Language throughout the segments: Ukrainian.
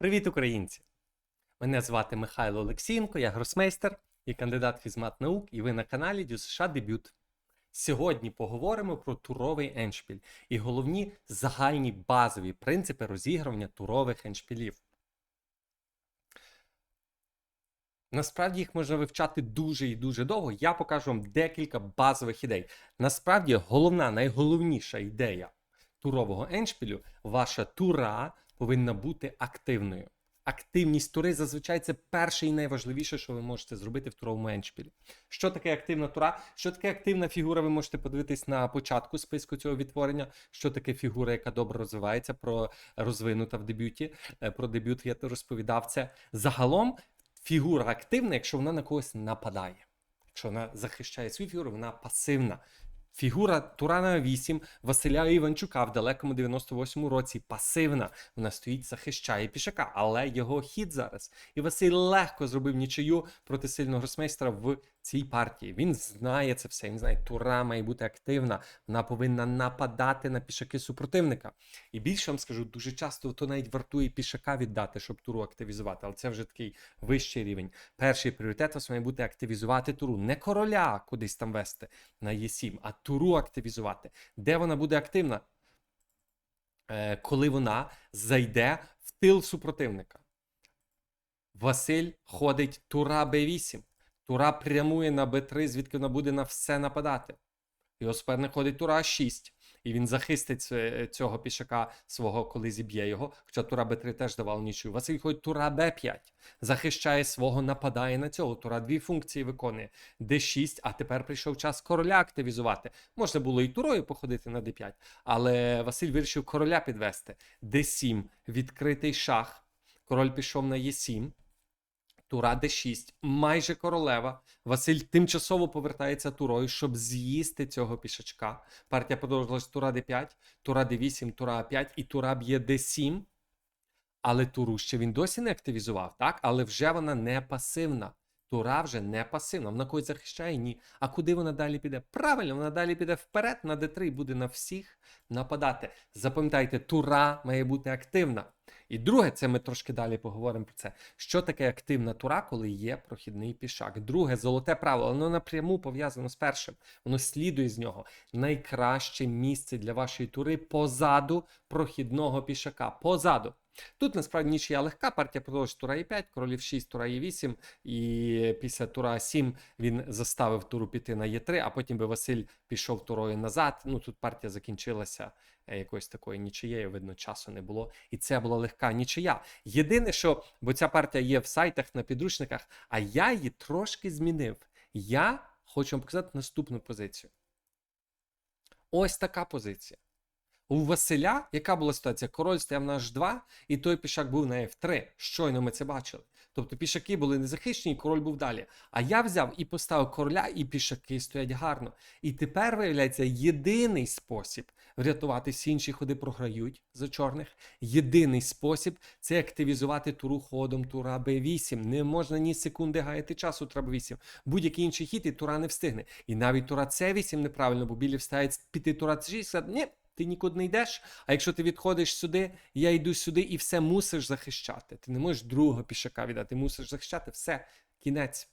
Привіт, українці! Мене звати Михайло Олексієнко, я гросмейстер і кандидат фізмат наук, і ви на каналі Дю США Дебют. Сьогодні поговоримо про туровий еншпіль і головні загальні базові принципи розігрування турових еншпілів. Насправді їх можна вивчати дуже і дуже довго. Я покажу вам декілька базових ідей. Насправді, головна, найголовніша ідея турового еншпілю ваша тура повинна бути активною. Активність тури зазвичай це перше і найважливіше, що ви можете зробити в туровому еншпілі. Що таке активна тура? Що таке активна фігура? Ви можете подивитись на початку списку цього відтворення. Що таке фігура, яка добре розвивається, про розвинута в дебюті. Е, Про дебют я розповідав це. Загалом фігура активна, якщо вона на когось нападає. Якщо вона захищає свою фігуру, вона пасивна. Фігура Турана 8 Василя Іванчука в далекому 98-му році пасивна. Вона стоїть, захищає пішака, але його хід зараз. І Василь легко зробив нічию проти сильного гросмейстера в цій партії. Він знає це все. Він знає, тура має бути активна. Вона повинна нападати на пішаки супротивника. І більше вам скажу, дуже часто то навіть вартує пішака віддати, щоб туру активізувати. Але це вже такий вищий рівень. Перший пріоритет вас має бути активізувати туру. Не короля кудись там вести на Е7, а туру активізувати. Де вона буде активна? Е, коли вона зайде в тил супротивника. Василь ходить тура Б8. Тура прямує на Б3, звідки вона буде на все нападати. Його суперник ходить тура А6. І він захистить цього пішака свого, коли зіб'є його. Хоча тура Б3 теж давав нічию. Василь ходить тура Б5. Захищає свого, нападає на цього. Тура дві функції виконує. Д6, а тепер прийшов час короля активізувати. Можна було і турою походити на Д5, але Василь вирішив короля підвести. Д7, відкритий шах. Король пішов на Е7. Тура Д6, майже королева. Василь тимчасово повертається турою, щоб з'їсти цього пішачка. Партія продовжилась Тура Д5, Тура Д8, Тура А5 і Тура б'є Д7. Але туру ще він досі не активізував, так? Але вже вона не пасивна. Тура вже не пасивна. Вона когось захищає? Ні. А куди вона далі піде? Правильно, вона далі піде вперед на Д3 і буде на всіх нападати. Запам'ятайте, тура має бути активна. І друге, це ми трошки далі поговоримо про це. Що таке активна тура, коли є прохідний пішак? Друге, золоте правило, воно напряму пов'язано з першим. Воно слідує з нього. Найкраще місце для вашої тури позаду прохідного пішака. Позаду. Тут насправді нічия легка, партія продовжує тура Е5, королів 6, тура Е8, і після тура 7 він заставив туру піти на Е3, а потім би Василь пішов турою назад. Ну тут партія закінчилася е, якоюсь такою нічиєю, видно, часу не було. І це була легка нічия. Єдине, що, бо ця партія є в сайтах на підручниках, а я її трошки змінив. Я хочу вам показати наступну позицію. Ось така позиція. У Василя, яка була ситуація? Король стояв на H2, і той пішак був на F3. Щойно ми це бачили. Тобто пішаки були незахищені, король був далі. А я взяв і поставив короля, і пішаки стоять гарно. І тепер, виявляється, єдиний спосіб врятувати інші ходи програють за чорних. Єдиний спосіб це активізувати туру ходом тура Б8. Не можна ні секунди гаяти часу, треба 8. Будь-який інший хід, і тура не встигне. І навіть тура С8 неправильно, бо білі встають піти тура С6, ні, ти нікуди не йдеш. А якщо ти відходиш сюди, я йду сюди і все мусиш захищати. Ти не можеш другого пішака віддати, ти мусиш захищати все, кінець.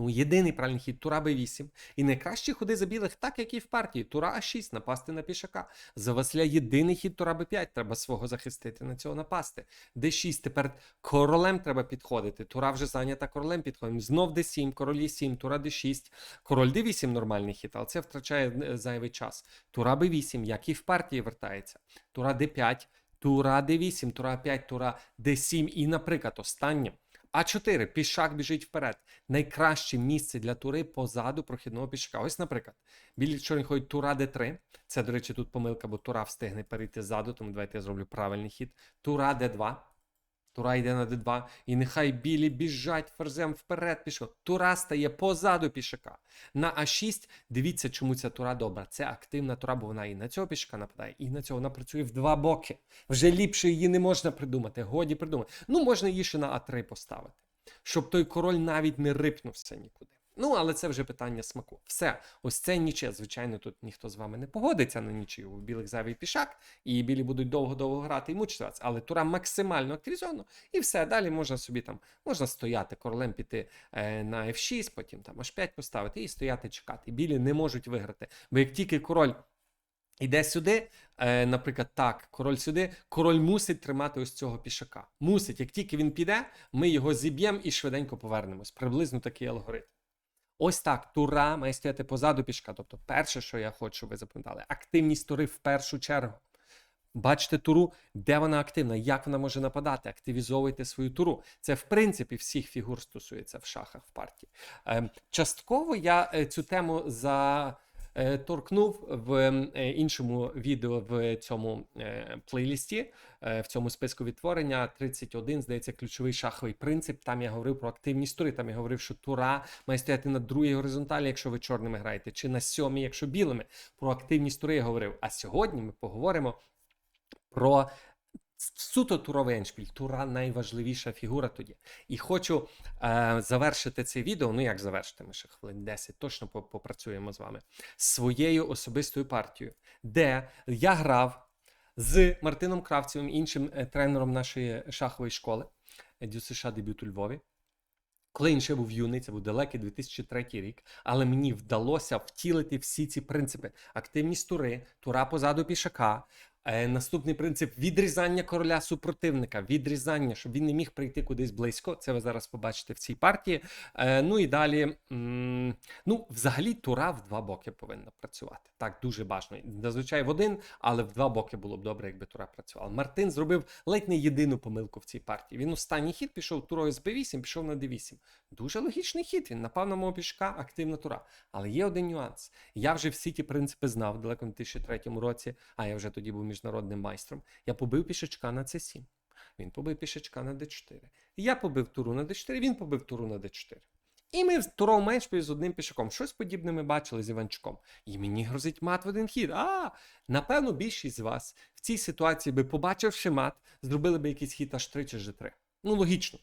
Тому єдиний правильний хід Тура Б8. І найкращі ходи за білих, так як і в партії. Тура А6 напасти на пішака. За Василя єдиний хід Тура Б5. Треба свого захистити, на цього напасти. Д6. Тепер королем треба підходити. Тура вже зайнята королем підходимо. Знов Д7, король Е7, Тура Д6. Король Д8 нормальний хід, але це втрачає е, зайвий час. Тура Б8, як і в партії вертається. Тура Д5, Тура Д8, Тура 5, Тура Д7. І, наприклад, останнє. А4, пішак біжить вперед. Найкраще місце для тури позаду прохідного пішака. Ось, наприклад, білі чорні ходять тура Д3. Це, до речі, тут помилка, бо тура встигне перейти ззаду, тому давайте я зроблю правильний хід. Тура Д2. Тура йде на Д2. І нехай білі біжать ферзем вперед пішов. Тура стає позаду пішака. На А6 дивіться, чому ця тура добра. Це активна тура, бо вона і на цього пішака нападає, і на цього вона працює в два боки. Вже ліпше її не можна придумати. Годі придумати. Ну, можна її ще на А3 поставити, щоб той король навіть не рипнувся нікуди. Ну, але це вже питання смаку. Все, ось це ніче. Звичайно, тут ніхто з вами не погодиться на нічию. У білих зайвий пішак, і білі будуть довго-довго грати і мучитися. Але тура максимально активізовано, і все. Далі можна собі там можна стояти, королем піти е, на F6, потім там H5 поставити і стояти чекати. Білі не можуть виграти. Бо як тільки король. Іде сюди, е, наприклад, так, король сюди, король мусить тримати ось цього пішака. Мусить, як тільки він піде, ми його зіб'ємо і швиденько повернемось. Приблизно такий алгоритм. Ось так, тура має стояти позаду пішка. Тобто, перше, що я хочу, ви запам'ятали, активність тури в першу чергу. Бачите туру, де вона активна, як вона може нападати, активізовуйте свою туру. Це, в принципі, всіх фігур стосується в шахах в партії. Ем, Частково я е, цю тему за. Е, Торкнув в е, іншому відео в цьому е, плейлісті, в цьому списку відтворення 31, здається, ключовий шаховий принцип. Там я говорив про активність тури. Там я говорив, що тура має стояти на другій горизонталі, якщо ви чорними граєте, чи на сьомій, якщо білими. Про активність тури я говорив. А сьогодні ми поговоримо про суто туровий еншпіль. Тура найважливіша фігура тоді. І хочу е, завершити це відео. Ну як завершити? Ми ще хвилин 10 точно попрацюємо з вами своєю особистою партією, де я грав з Мартином Кравцевим, іншим е, тренером нашої шахової школи ДЮСШ дебют у Львові. Коли він ще був юний, це був далекий 2003 рік, але мені вдалося втілити всі ці принципи: активність тури, тура позаду пішака. Е, наступний принцип відрізання короля супротивника, відрізання, щоб він не міг прийти кудись близько. Це ви зараз побачите в цій партії. Е, ну і далі, ну, взагалі, тура в два боки повинна працювати. Так, дуже бажано. Зазвичай в один, але в два боки було б добре, якби тура працювала. Мартин зробив ледь не єдину помилку в цій партії. Він останній хід пішов турою з b8, пішов на d8. Дуже логічний хід. Він напав на мого пішка, активна тура. Але є один нюанс. Я вже всі ті принципи знав далеко в 2003 році, а я вже тоді був міжнародним майстром. Я побив пішачка на c7. Він побив пішачка на d4. Я побив туру на d4, він побив туру на d4. І ми в туровому меншпі з одним пішаком. Щось подібне ми бачили з Іванчуком. І мені грозить мат в один хід. А, напевно, більшість з вас в цій ситуації би, побачивши мат, зробили би якийсь хід H3 чи G3. Ну, логічно.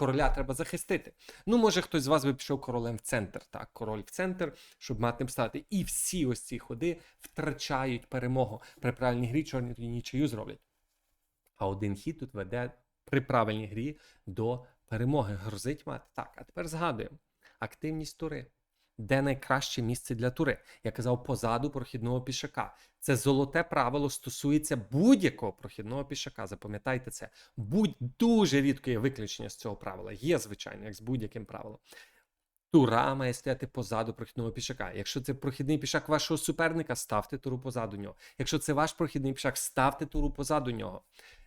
Короля треба захистити. Ну, може, хтось з вас би пішов королем в центр. Так, король в центр, щоб мати не встати. І всі ось ці ходи втрачають перемогу. При правильній грі чорні тоді нічию зроблять. А один хід тут веде при правильній грі до перемоги. Грозить мати. Так, а тепер згадуємо. Активність тури. Де найкраще місце для тури? Я казав позаду прохідного пішака. Це золоте правило стосується будь-якого прохідного пішака. Запам'ятайте це. Будь дуже рідко є виключення з цього правила. Є, звичайно, як з будь-яким правилом. Тура має стояти позаду прохідного пішака. Якщо це прохідний пішак вашого суперника, ставте туру позаду нього. Якщо це ваш прохідний пішак, ставте туру позаду нього.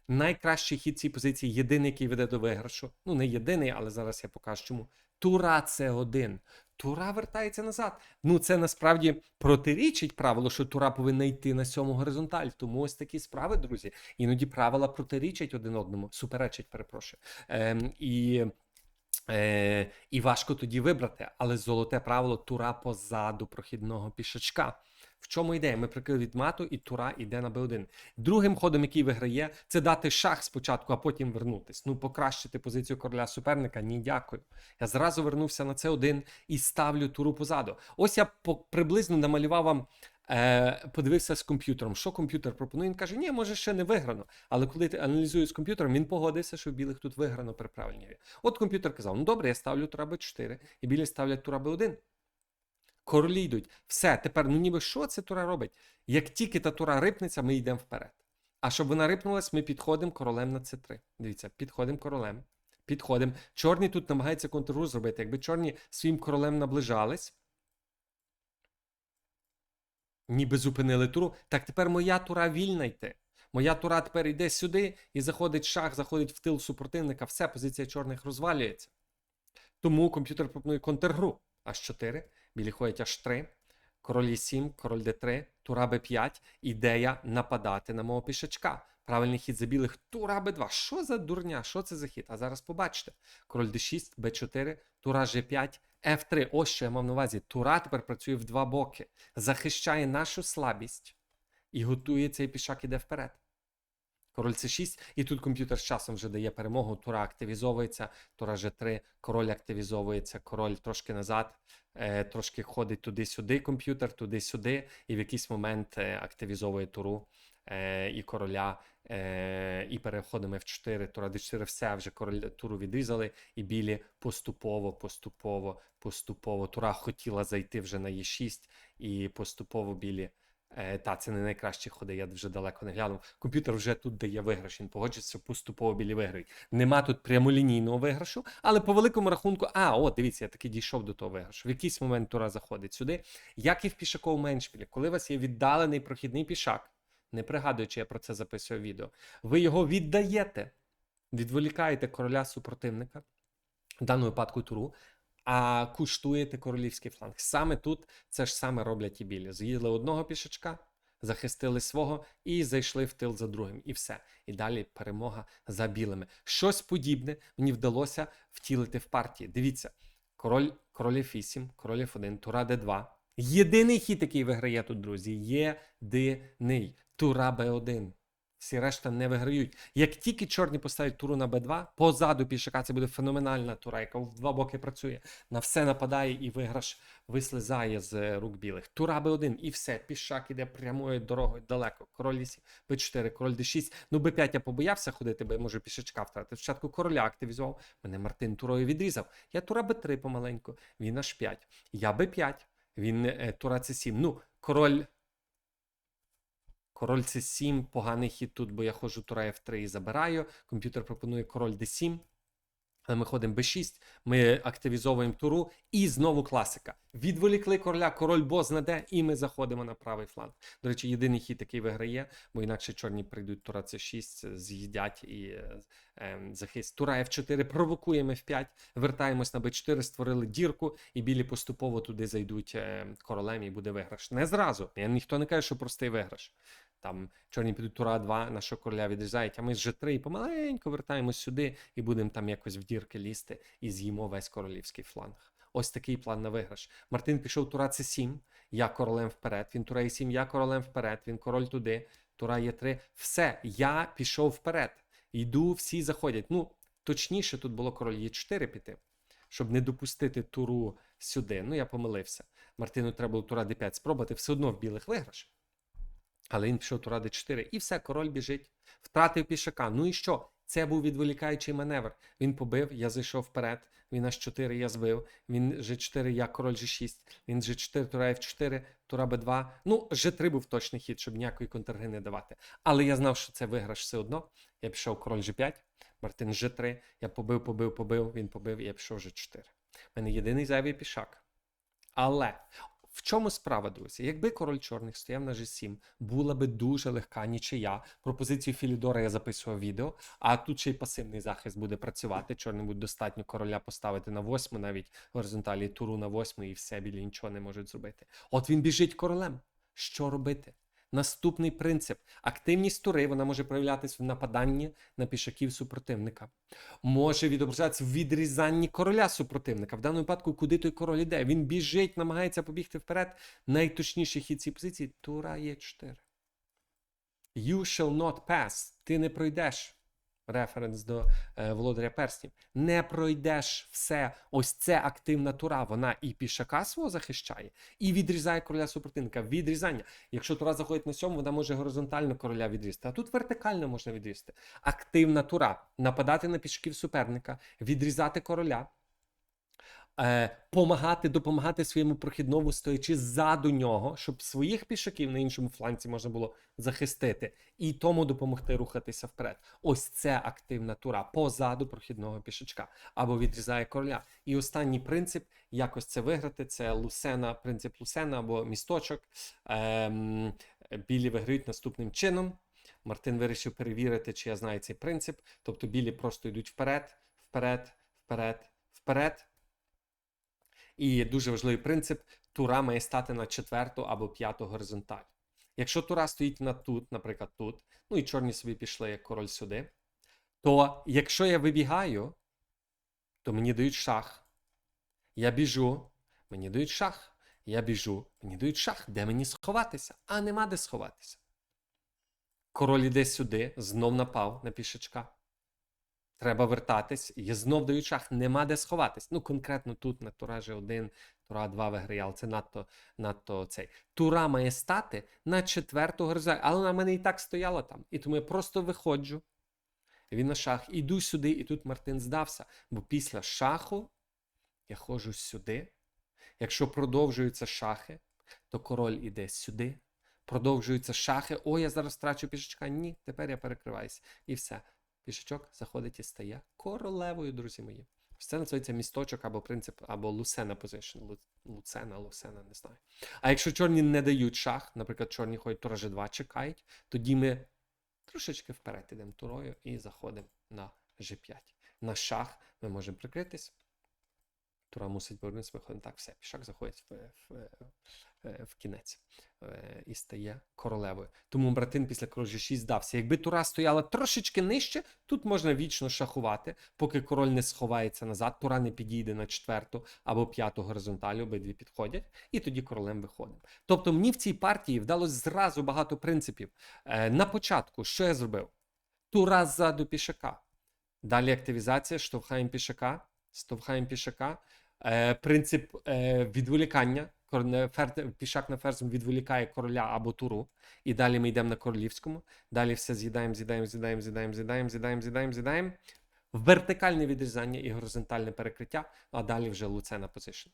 Найкращий хід цій позиції, єдиний, який веде до виграшу. Ну, не єдиний, але зараз я покажу чому. Тура це один. Тура вертається назад. Ну, це насправді протирічить правилу, що тура повинна йти на сьому горизонталь. Тому ось такі справи, друзі. Іноді правила протирічать один одному, суперечать, перепрошую. Ем, і. Е, і важко тоді вибрати, але золоте правило тура позаду прохідного пішачка. В чому ідея? Ми прикрили від мату, і тура йде на b1. Другим ходом, який виграє, це дати шах спочатку, а потім вернутись. Ну, покращити позицію короля суперника. Ні, дякую. Я зразу вернувся на c1 і ставлю туру позаду. Ось я приблизно намалював вам. Е, подивився з комп'ютером, що комп'ютер пропонує. Він каже, ні, може ще не виграно. Але коли ти аналізуєш з комп'ютером, він погодився, що в білих тут виграно при правильній. От комп'ютер казав: ну добре, я ставлю тура Б4, і білі ставлять тура Б1. Королі йдуть. Все, тепер, ну ніби що це тура робить? Як тільки та тура рипнеться, ми йдемо вперед. А щоб вона рипнулась, ми підходимо королем на С3. Дивіться, підходимо королем. Підходимо. Чорні тут намагаються контрру зробити. Якби чорні своїм королем наближались, ніби зупинили туру. Так тепер моя тура вільна йти. Моя тура тепер йде сюди і заходить шах, заходить в тил супротивника. Все, позиція чорних розвалюється. Тому комп'ютер пропонує контргру. H4, білі ходять H3, король Е7, король D3, тура Б5. Ідея нападати на мого пішачка. Правильний хід за білих тура Б2. Що за дурня? Що це за хід? А зараз побачите. Король D6, Б4, тура G5, F3. Ось що я мав на увазі. Тура тепер працює в два боки, захищає нашу слабість і готує цей пішак іде вперед. Король С6, і тут комп'ютер з часом вже дає перемогу. Тура активізовується, тура Ж3, король активізовується, король трошки назад, е, трошки ходить туди-сюди комп'ютер, туди-сюди, і в якийсь момент е, активізовує туру е, і короля, е, і переходимо F4, тура D4, все, вже король туру відрізали, і білі поступово, поступово, поступово. Тура хотіла зайти вже на Е6, і поступово білі. Е, та, це не найкращі ходи, я вже далеко не глянув. Комп'ютер вже тут дає виграш, він погоджується, поступово білі виграють. Нема тут прямолінійного виграшу, але по великому рахунку, а, от, дивіться, я таки дійшов до того виграшу. В якийсь момент тура заходить сюди. Як і в пішаковому меншпілі, коли у вас є віддалений прохідний пішак, не пригадую, чи я про це записую відео, ви його віддаєте, відволікаєте короля супротивника, в даному випадку туру, а куштуєте королівський фланг. Саме тут це ж саме роблять і білі. З'їли одного пішачка, захистили свого і зайшли в тил за другим. І все. І далі перемога за білими. Щось подібне мені вдалося втілити в партії. Дивіться, король, король F8, король F1, тура D2. Єдиний хід, який виграє тут, друзі, єдиний. Тура Б1. Всі решта не виграють. Як тільки чорні поставлять туру на Б2, позаду пішака це буде феноменальна тура, яка в два боки працює. На все нападає і виграш вислизає з рук білих. Тура Б1 і все. Пішак іде прямою дорогою далеко. Король Е7, Б4, король Д6. Ну, Б5 я побоявся ходити, бо я можу пішачка втратити. Спочатку короля активізував. Мене Мартин турою відрізав. Я тура Б3 помаленьку. Він аж 5. Я Б5. Він е, тура С7. Ну, король. Король c7, поганий хід тут, бо я ходжу тура F3 і забираю. Комп'ютер пропонує король D7. Але ми ходимо B6, ми активізовуємо туру, і знову класика. Відволікли короля, король боз на і ми заходимо на правий фланг. До речі, єдиний хід, який виграє, бо інакше чорні прийдуть тура С6, з'їдять і е, е, захист. Тура F4, провокуємо F5, вертаємось на B4, створили дірку, і білі поступово туди зайдуть е, королем, і буде виграш. Не зразу. Я ніхто не каже, що простий виграш. Там чорні підуть тура 2, нашого короля відрізають, а ми з G3 помаленьку вертаємось сюди і будемо там якось в дірки лізти і з'їмо весь королівський фланг. Ось такий план на виграш. Мартин пішов тура С7, я королем вперед. Він тура Е7, я королем вперед. Він король туди, тура Е3. Все, я пішов вперед. Йду, всі заходять. Ну, точніше, тут було король Е4 піти, щоб не допустити туру сюди. Ну, я помилився. Мартину треба було тура Д5 спробувати, все одно в білих виграш. Але він пішов тура d4, і все, король біжить. Втратив пішака. Ну і що? Це був відволікаючий маневр. Він побив, я зайшов вперед. Він аж 4 я збив. Він G4, я король G6. Він G4, тура F4, тура B2. Ну, G3 був точний хід, щоб ніякої контрги не давати. Але я знав, що це виграш все одно. Я пішов король G5, Мартин G3. Я побив, побив, побив. Він побив, і я пішов G4. У мене єдиний зайвий пішак. Але в чому справа, друзі? Якби король чорних стояв на G7, була би дуже легка нічия. Пропозицію Філідора я записував відео, а тут ще й пасивний захист буде працювати. Чорним буде достатньо короля поставити на восьму, навіть горизонталі туру на восьму, і все білі нічого не можуть зробити. От він біжить королем. Що робити? Наступний принцип: активність тури вона може проявлятися в нападанні на пішаків супротивника, може відображатися в відрізанні короля супротивника. В даному випадку, куди той король іде? Він біжить, намагається побігти вперед. Найточніший хід цієї позиції тура є 4. You shall not pass. Ти не пройдеш. Референс до е, володаря перснів. Не пройдеш все. Ось це активна тура. Вона і пішака свого захищає, і відрізає короля супротивника. Відрізання. Якщо тура заходить на сьому, вона може горизонтально короля відрізати, а тут вертикально можна відрізати. Активна тура. Нападати на пішаків суперника, відрізати короля. Е, помагати, допомагати своєму прохідному, стоячи ззаду нього, щоб своїх пішаків на іншому фланці можна було захистити і тому допомогти рухатися вперед. Ось це активна тура позаду прохідного пішачка або відрізає короля. І останній принцип, якось це виграти, це Лусена, принцип Лусена або місточок. Ем, білі виграють наступним чином. Мартин вирішив перевірити, чи я знаю цей принцип. Тобто білі просто йдуть вперед, вперед, вперед, вперед. І дуже важливий принцип: тура має стати на четверту або п'яту горизонталь. Якщо тура стоїть на тут, наприклад, тут, ну і чорні собі пішли як король сюди, то якщо я вибігаю, то мені дають шах. Я біжу, мені дають шах. Я біжу, мені дають шах. Де мені сховатися? А нема де сховатися. Король іде сюди, знов напав на пішачка. Треба вертатись. І знов дають шах, нема де сховатись. Ну, конкретно тут на тура G1, тура 2 виграє, але це надто, надто цей. Тура має стати на четверту горизонталь, але вона мене і так стояла там. І тому я просто виходжу. Він на шах, іду сюди, і тут Мартин здався. Бо після шаху я ходжу сюди. Якщо продовжуються шахи, то король іде сюди. Продовжуються шахи. О, я зараз втрачу пішачка. Ні, тепер я перекриваюся. І все. Пішачок заходить і стає королевою, друзі мої. Це називається місточок або принцип, або лусена позишн. Луцена, лусена, не знаю. А якщо чорні не дають шах, наприклад, чорні ходять тура G2 чекають, тоді ми трошечки вперед ідемо турою і заходимо на G5. На шах ми можемо прикритись. Тура мусить повернутися, виходимо так, все, пішак заходить в, в, в, в кінець е, і стає королевою. Тому братин після король G6 здався. Якби тура стояла трошечки нижче, тут можна вічно шахувати, поки король не сховається назад, тура не підійде на четверту або п'яту горизонталь, обидві підходять, і тоді королем виходимо. Тобто мені в цій партії вдалося зразу багато принципів. Е, на початку, що я зробив? Тура ззаду пішака. Далі активізація, штовхаємо пішака, штовхаємо пішака. Е, принцип е, відволікання. Пішак на ферзем відволікає короля або туру. І далі ми йдемо на королівському. Далі все з'їдаємо, з'їдаємо, з'їдаємо, з'їдаємо, з'їдаємо, з'їдаємо, з'їдаємо, з'їдаємо. Вертикальне відрізання і горизонтальне перекриття, а далі вже луцена позишн.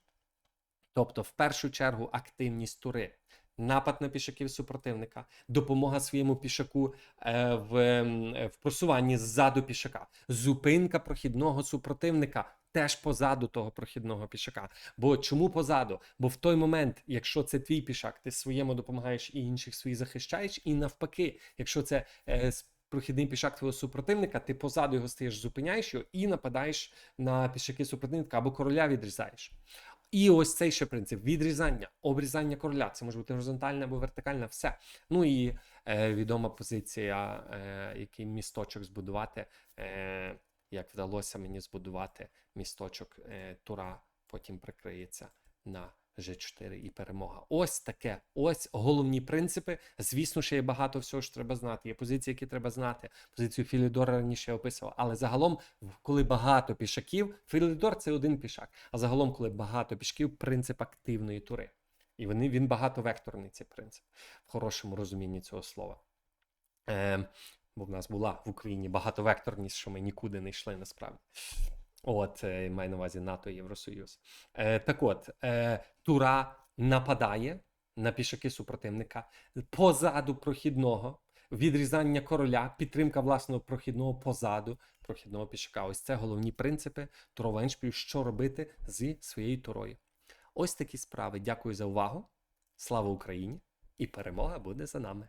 Тобто, в першу чергу, активність тури, напад на пішаків супротивника, допомога своєму пішаку е, в просуванні ззаду пішака, зупинка прохідного супротивника. Теж позаду того прохідного пішака. Бо чому позаду? Бо в той момент, якщо це твій пішак, ти своєму допомагаєш і інших своїх захищаєш, і навпаки, якщо це е, прохідний пішак твого супротивника, ти позаду його стаєш, зупиняєш його і нападаєш на пішаки супротивника або короля відрізаєш. І ось цей ще принцип відрізання, обрізання короля. Це може бути горизонтальне або вертикальне, все. Ну і е, відома позиція, е, який місточок збудувати, е, як вдалося мені збудувати місточок е, Тура, потім прикриється на G4 і перемога. Ось таке. Ось головні принципи. Звісно, ще є багато всього, що треба знати. Є позиції, які треба знати. Позицію Філідора раніше я описував. Але загалом, коли багато пішаків, Філідор це один пішак. А загалом, коли багато пішків, принцип активної тури. І вони, він багатовекторний цей принцип в хорошому розумінні цього слова. Е, бо в нас була в Україні багатовекторність, що ми нікуди не йшли насправді. От, е, маю на увазі НАТО Євросоюз. Е, так от, е, Тура нападає на пішаки супротивника позаду прохідного, відрізання короля, підтримка власного прохідного позаду прохідного пішака. Ось це головні принципи турова еншпілю, що робити зі своєю турою. Ось такі справи. Дякую за увагу. Слава Україні! І перемога буде за нами.